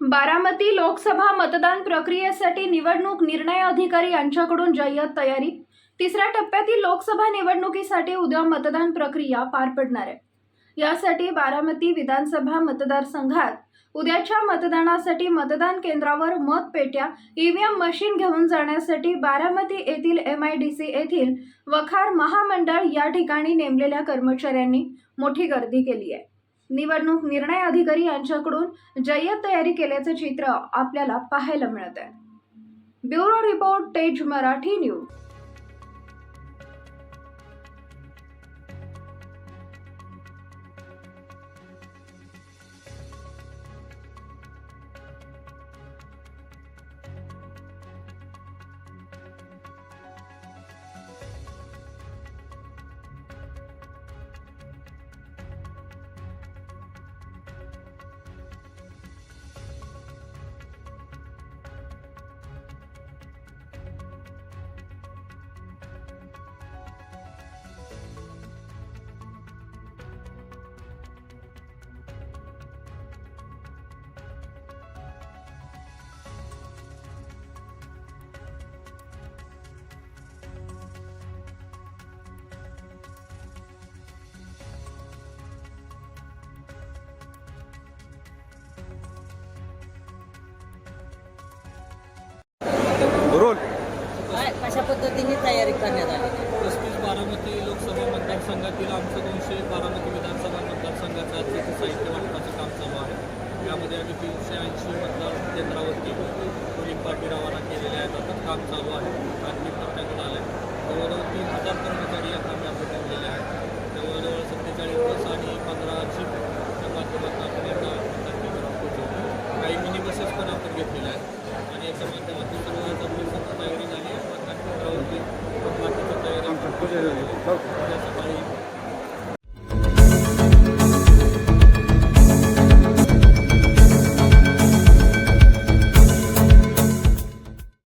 बारामती लोकसभा मतदान प्रक्रियेसाठी निवडणूक निर्णय अधिकारी यांच्याकडून जय्यत तयारी. तिसऱ्या टप्प्यातील लोकसभा निवडणुकीसाठी उद्या मतदान प्रक्रिया पार पडणार आहे. यासाठी बारामती विधानसभा मतदारसंघात उद्याच्या मतदानासाठी मतदान केंद्रावर मतपेट्या ईव्हीएम मशीन घेऊन जाण्यासाठी बारामती येथील एम आय डी सी येथील वखार महामंडळ या ठिकाणी नेमलेल्या कर्मचाऱ्यांनी मोठी गर्दी केली आहे. निवडणूक निर्णय अधिकारी यांच्याकडून जय्यत तयारी केल्याचे चित्र आपल्याला पाहायला मिळत आहे ब्युरो रिपोर्ट तेज मराठी न्यूज. रोल काय कशा पद्धतीने तयारी करण्यात आली? पस्तीस बारामती लोकसभा मतदारसंघातील आमचं दोनशे बारामती विधानसभा मतदारसंघाचं आजचं साहित्य वाटपाचं काम चालू आहे. यामध्ये आम्ही तीनशे ऐंशी मतदार केंद्रावरती पोलिंग पार्टी रवाना केलेल्या आहेत. आता काम चालू आहे. よかった。